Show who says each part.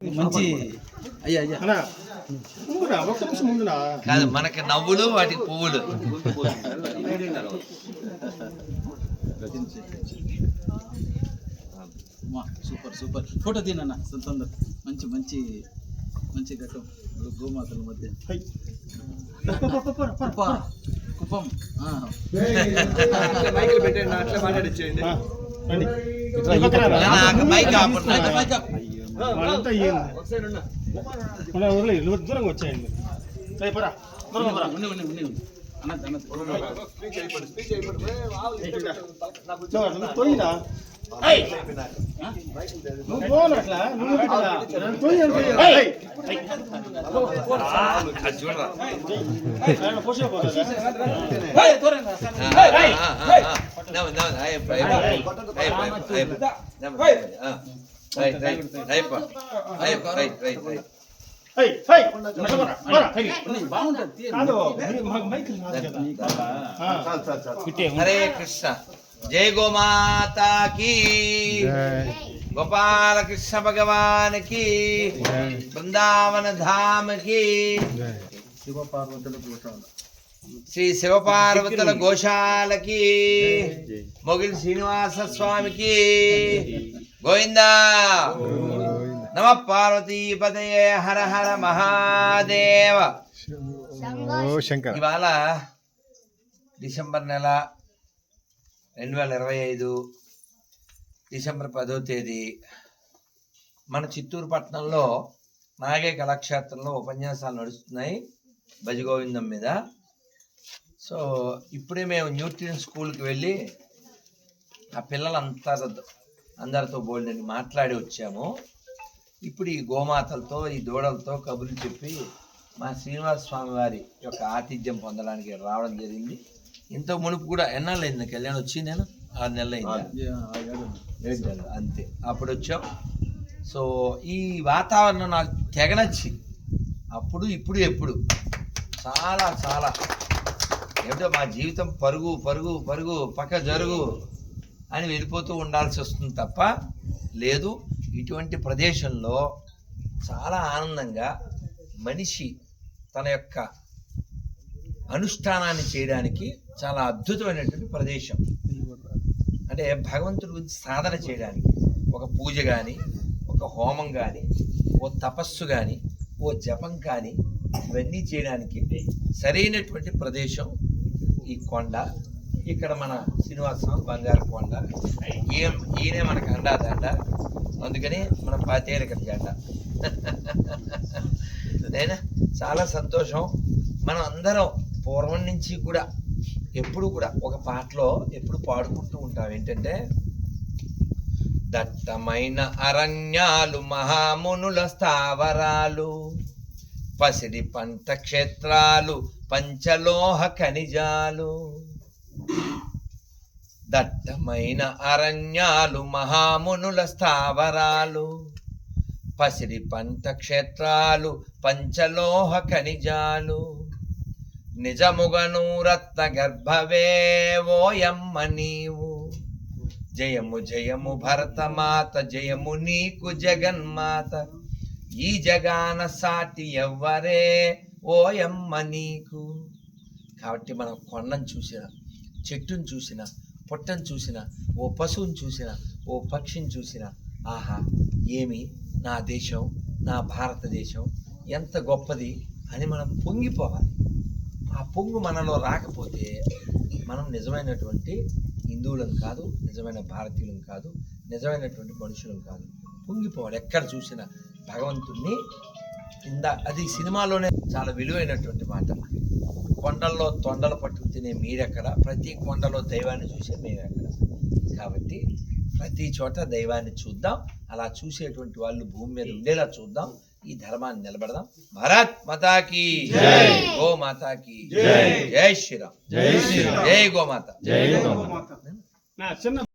Speaker 1: మంచి అయ్యా
Speaker 2: కాదు మనకి నవ్వులు వాటికి పువ్వులు.
Speaker 1: Super super. ఫోటో తినన్న తొందర మంచి మంచి మంచి ఘట్టం. గోమాతల మధ్య. కుప్ప.
Speaker 3: ఈ పక్కన రా.
Speaker 2: నాకు మైక్.
Speaker 1: మైక్.
Speaker 3: వాళ్ళంతా ఏంది? మన ఊర్లో ఇల్లు దూరంగా వచ్చాయండి నువ్వు పోయినా
Speaker 2: చూడరా
Speaker 3: हरे
Speaker 2: कृष्ण जय गो माता की गोपाल कृष्ण भगवान की वृंदावन धाम की శ్రీ శివపార్వతుల గోశాలకి మొగిలి శ్రీనివాస స్వామికి గోవిందా. నమ పార్వతీపదయే హర హర మహాదేవ.
Speaker 4: ఓ శంకర్.
Speaker 2: ఇవాళ డిసెంబర్ నెల రెండు వేల ఇరవై ఐదు డిసెంబర్ పదో తేదీ మన చిత్తూరు పట్టణంలో నాగే కళాక్షేత్రంలో ఉపన్యాసాలు నడుస్తున్నాయి భజగోవిందం మీద. సో ఇప్పుడే మేము న్యూట్రియన్ స్కూల్కి వెళ్ళి ఆ పిల్లలంతా అందరితో బోల్డని మాట్లాడి వచ్చాము. ఇప్పుడు ఈ గోమాతలతో ఈ దూడలతో కబుర్లు చెప్పి మా శ్రీనివాస స్వామి వారి యొక్క ఆతిథ్యం పొందడానికి రావడం జరిగింది. ఇంత మునుపు కూడా ఎన్నాళ్ళు అయింది కళ్యాణం వచ్చి నేను ఆరు నెలలు అయింది అంతే. అప్పుడు వచ్చాం. సో ఈ వాతావరణం నాకు తెగ నచ్చింది. అప్పుడు ఇప్పుడు ఎప్పుడు? చాలా చాలా ఏమిటో మా జీవితం పరుగు పరుగు పరుగు పక్క జరుగు అని వెళ్ళిపోతూ ఉండాల్సి వస్తుంది తప్ప లేదు. ఇటువంటి ప్రదేశంలో చాలా ఆనందంగా మనిషి తన యొక్క అనుష్ఠానాన్ని చేయడానికి చాలా అద్భుతమైనటువంటి ప్రదేశం. అంటే భగవంతుడి గురించి సాధన చేయడానికి ఒక పూజ కానీ ఒక హోమం కానీ ఓ తపస్సు కానీ ఓ జపం కానీ ఇవన్నీ చేయడానికి సరైనటువంటి ప్రదేశం ఈ కొండ ఇక్కడ మన శ్రీనివాసం బంగారు కొండ. ఈయన ఈయనే మనకు అండాదండ. అందుకని మన పాతేరిక జెండ అదేనా చాలా సంతోషం. మనం అందరం పూర్వం నుంచి కూడా ఎప్పుడు కూడా ఒక పాటలో ఎప్పుడు పాడుకుంటూ ఉంటాం. ఏంటంటే దట్టమైన అరణ్యాలు మహామునుల స్థావరాలు పసిడి పంట క్షేత్రాలు పంచలోహ ఖనిజాలు. దట్టమైన అరణ్యాలు మహామునుల స్థావరాలు. పసిడి పంట క్షేత్రాలు పంచలోహ ఖనిజాలు. నిజముగను రత్న గర్భవే నీవు. జయము జయము భరతమాత జయము నీకు జగన్మాత. ఈ జగాన సాటి ఎవ్వరే ఓయమ్మ నీకు. కాబట్టి మనం కొండను చూసిన చెట్టును చూసిన పుట్టను చూసిన ఓ పశువుని చూసిన ఓ పక్షిని చూసిన ఆహా ఏమి నా దేశం నా భారతదేశం ఎంత గొప్పది అని మనం పొంగిపోవాలి. ఆ పొంగు మనలో రాకపోతే మనం నిజమైనటువంటి హిందువులం కాదు నిజమైన భారతీయులం కాదు నిజమైనటువంటి మనుషులం కాదు. పొంగిపోవాలి. ఎక్కడ చూసినా భగవంతుణ్ణి కింద అది సినిమాలోనే చాలా విలువైనటువంటి మాట. కొండల్లో తొండలు పట్టుకు తినే మీరెక్కడ? ప్రతి కొండలో దైవాన్ని చూసే మేమెక్కడ? కాబట్టి ప్రతి చోట దైవాన్ని చూద్దాం. అలా చూసేటువంటి వాళ్ళు భూమి మీద ఉండేలా చూద్దాం. ఈ ధర్మాన్ని నిలబెడదాం. భారత్ మాతాకి గో మాతాకి జై. శ్రీరామ్.
Speaker 4: జై శ్రీరామ్.
Speaker 2: జై గోమాత.
Speaker 4: జై
Speaker 3: నా చిన్న